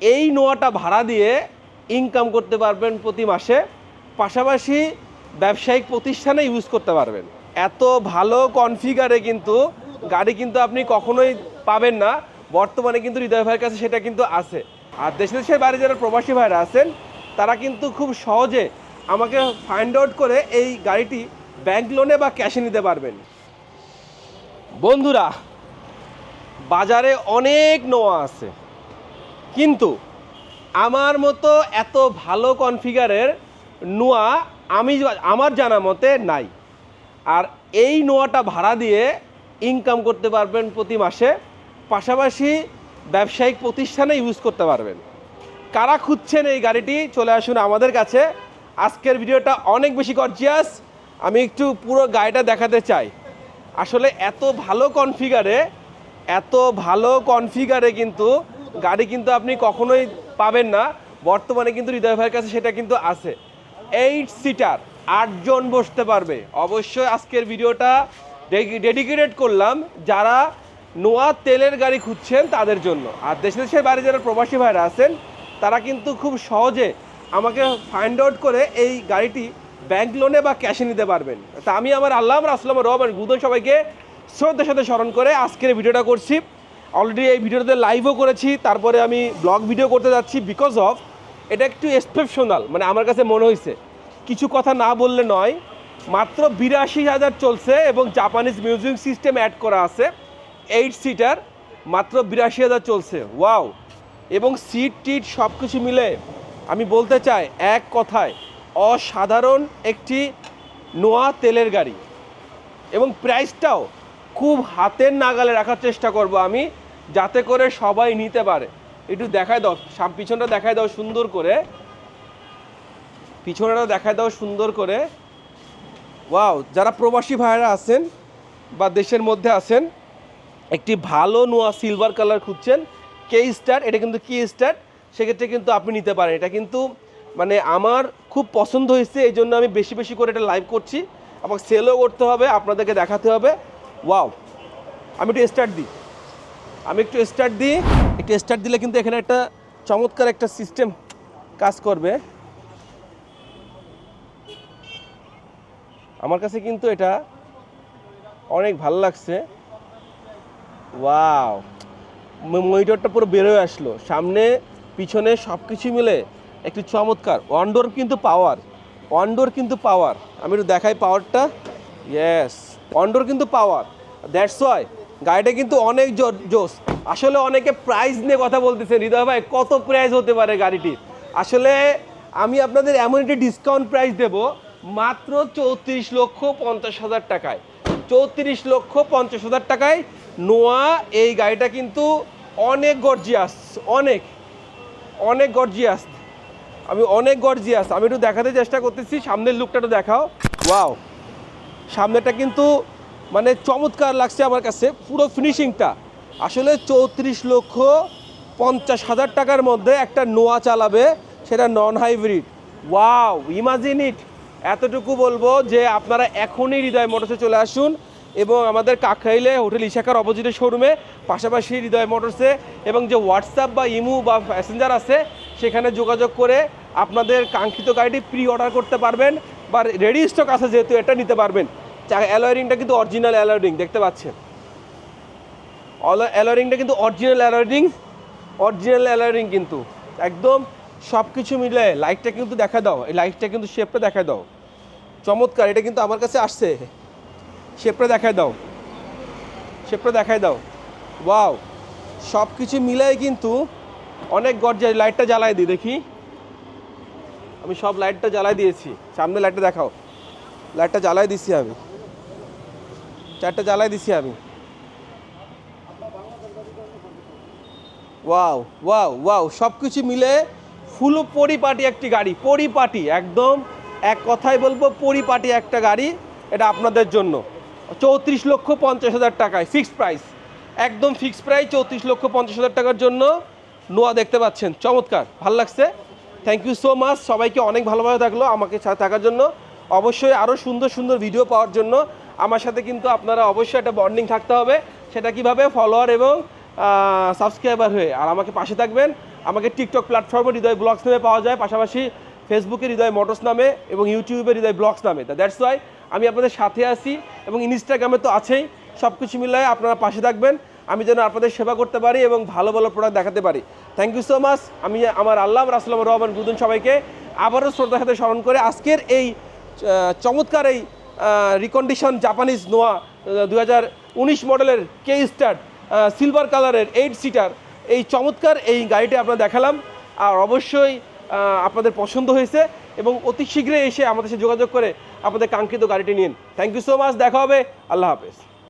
এই নোয়াটা ভাড়া দিয়ে ইনকাম করতে পারবেন প্রতি মাসে, পাশাপাশি ব্যবসায়িক প্রতিষ্ঠানে ইউজ করতে পারবেন। এত ভালো কনফিগারে কিন্তু গাড়ি কিন্তু আপনি কখনোই পাবেন না। বর্তমানে কিন্তু হৃদয় ভাইয়ের কাছে সেটা কিন্তু আছে। আর দেশে দেশের বাইরে যারা প্রবাসী ভাইরা আছেন, তারা কিন্তু খুব সহজে আমাকে ফাইন্ড আউট করে এই গাড়িটি ব্যাংক লোনে বা ক্যাশে নিতে পারবেন। বন্ধুরা, বাজারে অনেক নোয়া আছে। কিন্তু আমার মতো এত ভালো কনফিগারের নোয়া আমি আমার জানা মতে নাই। আর এই নোয়াটা ভাড়া দিয়ে ইনকাম করতে পারবেন প্রতি মাসে, পাশাপাশি ব্যবসায়িক প্রতিষ্ঠানে ইউজ করতে পারবেন। কারা খুঁজছেন এই গাড়িটি, চলে আসুন আমাদের কাছে। আজকের ভিডিওটা অনেক বেশি গর্জিয়াস আমি একটু পুরো গাড়িটা দেখাতে চাই। আসলে এত ভালো কনফিগারে, এত ভালো কনফিগারে কিন্তু গাড়ি কিন্তু আপনি কখনোই পাবেন না। বর্তমানে কিন্তু হৃদয় ভাইয়ের কাছে সেটা কিন্তু আছে। এইট সিটার আটজন বসতে পারবে। অবশ্যই আজকের ভিডিওটা ডেডিকেটেড করলাম যারা নোয়া তেলের গাড়ি খুঁজছেন তাদের জন্য। আর দেশে দেশের বাইরে যারা প্রবাসী ভাইরা আছেন, তারা কিন্তু খুব সহজে আমাকে ফাইন্ড আউট করে এই গাড়িটি ব্যাংক লোনে বা ক্যাশে নিতে পারবেন। তা আমি আমার আল্লাহ আসলাম রহমান, গুদন সবাইকে শ্রদ্ধার সাথে স্মরণ করে আজকের ভিডিওটা করছি। অলরেডি এই ভিডিওতে লাইভও করেছি, তারপরে আমি ব্লগ ভিডিও করতে যাচ্ছি বিকজ অফ এটা একটু এক্সেপশনাল মানে আমার কাছে মনে হয়েছে কিছু কথা না বললে নয়, মাত্র বিরাশি হাজার চলছে এবং জাপানিজ মিউজিক সিস্টেম অ্যাড করা আছে। এইট সিটার মাত্র বিরাশি হাজার চলছে। ওয়াও এবং সিট টিট সব কিছু মিলে আমি বলতে চাই, এক কথায়, অসাধারণ একটি নোয়া তেলের গাড়ি। এবং প্রাইসটাও খুব হাতের নাগালে রাখার চেষ্টা করব আমি, যাতে করে সবাই নিতে পারে। একটু দেখায় দাও, সাম পিছনটা দেখায় দাও সুন্দর করে। পিছনটা দেখায় দাও সুন্দর করে। ওয়াও, যারা প্রবাসী ভাইয়েরা আছেন বা দেশের মধ্যে আছেন, একটি ভালো নোয়া সিলভার কালার খুঁজছেন, কে স্টার, এটা কিন্তু কি স্টার, সেক্ষেত্রে কিন্তু আপনি নিতে পারেন। এটা কিন্তু মানে আমার খুব পছন্দ হয়েছে, এই জন্য আমি বেশি বেশি করে এটা লাইভ করছি। আমাকে সেলও করতে হবে, আপনাদেরকে দেখাতে হবে। ওয়াও, আমি একটু স্টার্ট দিই। আমি একটু স্টার্ট দিই। একটু স্টার্ট দিলে কিন্তু এখানে একটা চমৎকার একটা সিস্টেম কাজ করবে। আমার কাছে কিন্তু এটা অনেক ভালো লাগছে। ওয়াও মনিটরটা পুরো বেরোয় আসলো। সামনে, পিছনে সব কিছু মিলে একটু চমৎকার। ওয়ান্ডোর কিন্তু পাওয়ার ওয়ান্ডোর কিন্তু পাওয়ার আমি একটু দেখাই পাওয়ারটা ইয়েস ওয়ান্ডোর কিন্তু পাওয়ার দ্যাটস ওয়াই গাড়িটা কিন্তু অনেক জোস আসলে অনেকে প্রাইস নিয়ে কথা বলতেছে, হৃদয় ভাই, কত প্রাইস হতে পারে গাড়িটির? আসলে আমি আপনাদের এমন একটি ডিসকাউন্ট প্রাইস দেব, মাত্র চৌত্রিশ লক্ষ পঞ্চাশ হাজার টাকায়। চৌত্রিশ লক্ষ পঞ্চাশ হাজার টাকায় নোয়া এই গাড়িটা কিন্তু অনেক গর্জিয়াস অনেক অনেক গর্জিয়াস আমি অনেক গর্জিয়াস আমি একটু দেখাতে চেষ্টা করতেছি, সামনের লুকটা একটু দেখাও। ওয়াও সামনেটা কিন্তু মানে চমৎকার লাগছে আমার কাছে, পুরো ফিনিশিংটা আসলে চৌত্রিশ লক্ষ পঞ্চাশ হাজার টাকার মধ্যে একটা নোয়া চালাবে, সেটা non hybrid wow imagine it এতটুকু বলব যে আপনারা এখনই হৃদয় মোটরসে চলে আসুন এবং আমাদের কাকরাইলে হোটেল ইশাকার অপোজিটের শোরুমে পাশাপাশি হৃদয় মোটরসে এবং যে হোয়াটসঅ্যাপ বা ইমু বা প্যাসেঞ্জার আছে, সেখানে যোগাযোগ করে আপনাদের কাঙ্ক্ষিত গাড়িটি প্রি অর্ডার করতে পারবেন। বা রেডি স্টক আছে যেহেতু, এটা নিতে পারবেন। অ্যালয়ারিংটা কিন্তু অরিজিনাল অ্যালয়ারিং দেখতে পাচ্ছেন? অ্যালয়ারিংটা কিন্তু অরিজিনাল অ্যালয়ারিং অরিজিনাল অ্যালয়ারিং কিন্তু। একদম সব কিছু মিলে লাইটটা কিন্তু দেখা দাও, এই লাইটটা কিন্তু শেপটা দেখা দাও। চমৎকার, এটা কিন্তু আমার কাছে আসছে। শেপটা দেখায় দাও। শেপটা দেখায় দাও। ওয়াও সব কিছু মিলাই কিন্তু অনেক গর্জায় লাইটটা জ্বালায় দিই, দেখি। আমি সব লাইটটা জ্বালাই দিয়েছি। সামনে লাইটটা দেখাও। লাইটটা জ্বালাই দিছি আমি। চারটা জ্বালাই দিছি আমি। ওয়াও ওয়াও ওয়াও সব কিছু মিলে ফুল পরিপাটি একটি গাড়ি, পরিপাটি, একদম এক কথায় বলব পরিপাটি একটা গাড়ি, এটা আপনাদের জন্য। চৌত্রিশ লক্ষ পঞ্চাশ হাজার টাকায় ফিক্সড প্রাইস একদম ফিক্সড প্রাইস চৌত্রিশ লক্ষ পঞ্চাশ হাজার টাকার জন্য। নোয়া দেখতে পাচ্ছেন, চমৎকার, ভালো লাগছে? থ্যাংক ইউ সো মাচ সবাইকে অনেক ভালোভাবে থাকল আমাকে থাকার জন্য। অবশ্যই আরও সুন্দর সুন্দর ভিডিও পাওয়ার জন্য। আমার সাথে কিন্তু আপনারা অবশ্যই একটা বন্ডিং থাকতে হবে। সেটা কীভাবে ফলোয়ার এবং সাবস্ক্রাইবার হয়ে। আর আমাকে পাশে থাকবেন। আমাকে টিকটক প্ল্যাটফর্মে হৃদয় ব্লগস নামে পাওয়া যায়। পাশাপাশি ফেসবুকে হৃদয় মোটরস নামে এবং ইউটিউবে হৃদয় ব্লগস নামে। দ্যাটস ওয়াই আমি আপনাদের সাথে আছি এবং ইনস্টাগ্রামে তো আছেই। সব কিছু মিলায় আপনারা পাশে থাকবেন। আমি যেন আপনাদের সেবা করতে পারি এবং ভালো ভালো প্রোডাক্ট দেখাতে পারি। থ্যাংক ইউ সো মাচ আমি আমার আল্লাহ রাসুলাম রহমান বুদুন সবাইকে আবারও শ্রদ্ধার সাথে স্মরণ করে আজকের এই চমৎকার এই রিকন্ডিশন জাপানিজ নোয়া দু হাজার উনিশ মডেলের কে স্টার সিলভার কালারের এইট সিটার এই চমৎকার এই গাড়িটি আপনার দেখালাম। আর অবশ্যই আপনাদের পছন্দ হয়েছে এবং অতি শীঘ্রই এসে আমাদের সাথে যোগাযোগ করে আপনাদের কাঙ্ক্ষিত গাড়িটি নিন। থ্যাংক ইউ সো মাচ দেখা হবে। আল্লাহ হাফেজ।